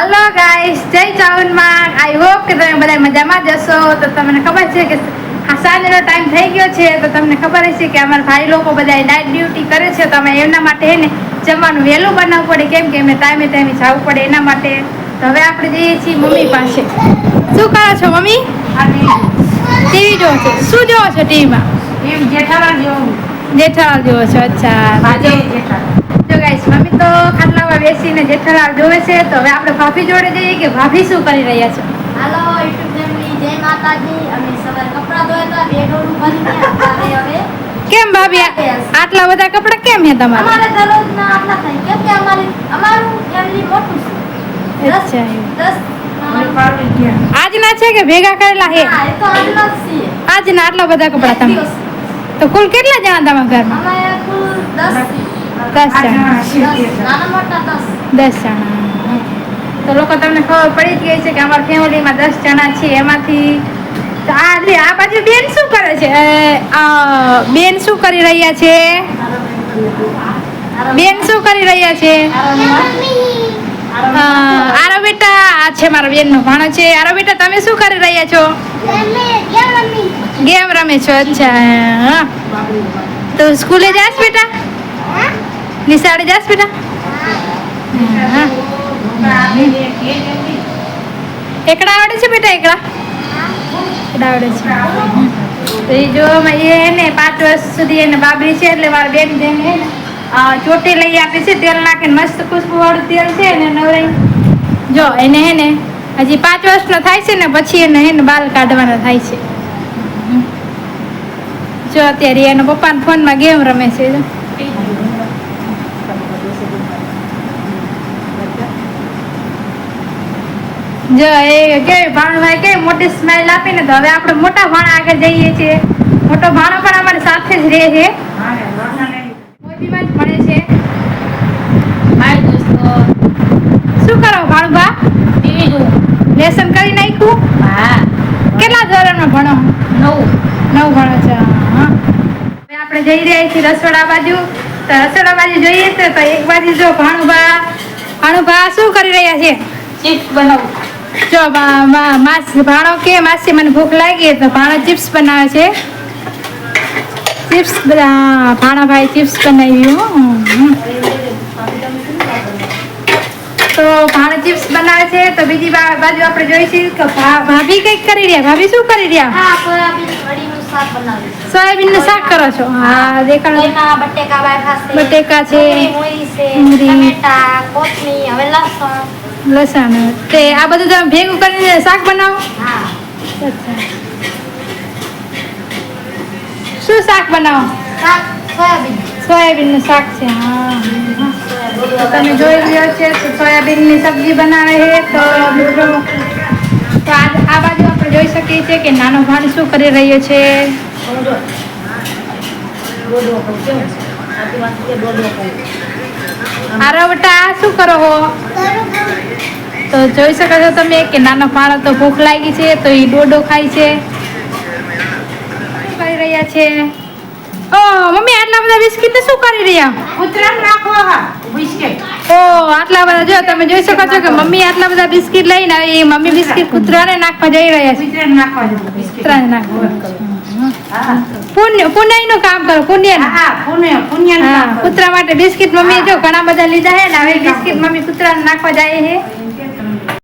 હાલો guys જય ચાવનમાં I hope કે તમે બધા મજામાં જશો તો તમને ખબર છે કે આ સાંજનો ટાઈમ થઈ ગયો છે. તો તમને ખબર હશે કે અમારા ભાઈ લોકો બધા નાઇટ ડ્યુટી કરે છે. તો અમે એમના માટે એને જમવાનું વહેલું બનાવવું પડે. કેમ કે અમે ટાઈમે ટાઈમે જવું પડે એના માટે. તો હવે આપણે જઈએ છીએ મમ્મી પાસે. શું કરો છો મમ્મી? ટીવી જોવો છો. શું જોવો છો ટીવીમાં? એમ જેઠાલાલ જોવો જેઠાલાલ જોવો છો. અચ્છા. જો ગાઈસ મમ્મી તો ખાટલામાં બેસીને જેઠાલાલ જોવે છે તો હવે આપણે ભાભી જોડે જઈએ કે ભાભી શું કરી રહ્યા છે? હાલો યુટ્યુબ ફેમિલી જય માતાજી. અમે સવાર કપડાં ધોયા હતા બે ડોલું ભરીને અત્યારે હવે કેમ ભાભી આટલા બધા કપડા કેમ હે તમારા? અમારે દરરોજના આટલા થાય. કેમ કે અમારે અમારું ફેમિલી મોટું છે. અચ્છા એવું. દસ અમે પાડી ગયા આજના છે કે ભેગા કરેલા હે? આજનો આટલા બધા કપડા તમે તો કુલ કેટલા જણા તમારા ઘરમાં? કુલ દસ. દસ જણા દસ જણા. તો લોકો તમને ખબર પડી જ ગઈ છે કે અમારા ફેમિલીમાં દસ જણા છે એમાંથી આ આ બાજુ બેન શું કરે છે? બેન શું કરી રહ્યા છે? બેન શું કરી રહ્યા છે? આરો બેટા, આ છે મારા બેનનો ભાણો છે. આરો બેટા, તમે શું કરી રહ્યા છો? ગેમ રમે છો, અચ્છા. તો સ્કૂલે જાસ બેટા? નિશાળે જાસ બેટા. એકડા આવડે છે બેટા એકડા? એકડા આવડે છે. તો એ જો એને પાંચ વર્ષ સુધી એને બાબરી છે એટલે મારા બેન જેને ચોટી લઈ આપી છે, તેલ નાખીને મસ્ત ખુશ્બુવાળું તેલ છે ને નવરાઈ. જો, એને હે ને, હજી પાંચ વર્ષનો થાય છે ને, પછી એને હે ને બાલ કાઢવાના થાય છે. જો, અત્યારે એના પપ્પાના ફોનમાં ગેમ રમે છે જો. એ કે ભાણભાઈ કે મોટી સ્માઈલ આપીને તો હવે આપણે મોટા ભાણા આગળ જઈએ છીએ. મોટો ભાણો પણ અમારી સાથે જ રહે છે. જ ભણે છે. હાય દોસ્તો. શું કરો ભાણભા? ટીવી જોઉં. લેસન કરી નાખ્યું? હા. કેટલા ધોરણમાં ભણો? નવ. નવ ભણો છો હા. હવે આપણે જઈ રહ્યા છીએ રસોડા બાજુ. તો રસોડા બાજુ જોઈએ તો તો એક બાજુ જો ભાણુભા. ભાણુભા શું કરી રહ્યા છે? ચિપ્સ બનાવું. જો ભાણો કે માસી મને ભૂખ લાગી તો ભાણો ચિપ્સ બનાવે છે. ચિપ્સ બધા ભાણાભાઈ ચિપ્સ બનાવ્યું. તો ભાણો ચિપ્સ બનાવે છે તો બીજી બાજુ આપણે જોઈશું કે ભાભી કંઈક કરી રહ્યા ભાભી શું કરી રહ્યા? સોયાબીનનું શાક કરો છો? હા દેખાડો. બટેકા છે કોથમીર હવે લસણ. લસણ તે આ બધું તમે ભેગું કરીને શાક બનાવો? શું શાક બનાવો? સોયાબીન. સોયાબીનનું શાક છે હા તમે જોઈ રહ્યો છે સોયાબીનની સબ્જી બનાવે છે તો મિત્રો તો આ બાજુ આપણે જોઈ શકીએ છીએ કે નાનો ભાણ શું કરી રહ્યો છે. આરો બેટા શું કરો હો? તો જોઈ શકો છો તમે કે નાનો ભાણો તો ભૂખ લાગી છે તો એ ડોડો ખાય છે. શું કરી રહ્યા છે? ઓ મમ્મી આટલા બધા બિસ્કિટ શું કરી રહ્યા? નાખો હા બિસ્કિટ. ઓ આટલા બધા જો તમે જોઈ શકો છો કે મમ્મી આટલા બધા બિસ્કિટ લઈને આવી મમ્મી બિસ્કિટ કૂતરાને નાખવા જઈ રહ્યા છે. નાખવા નાખવા પુણ્ય પુણ્યનું કામ કરો પુણ્ય હા પુણ્ય પુણ્ય કુતરા કૂતરા માટે બિસ્કિટ મમ્મી જો ઘણા બધા લીધા હે ને હવે બિસ્કિટ મમ્મી કૂતરાને નાખવા જાય છે.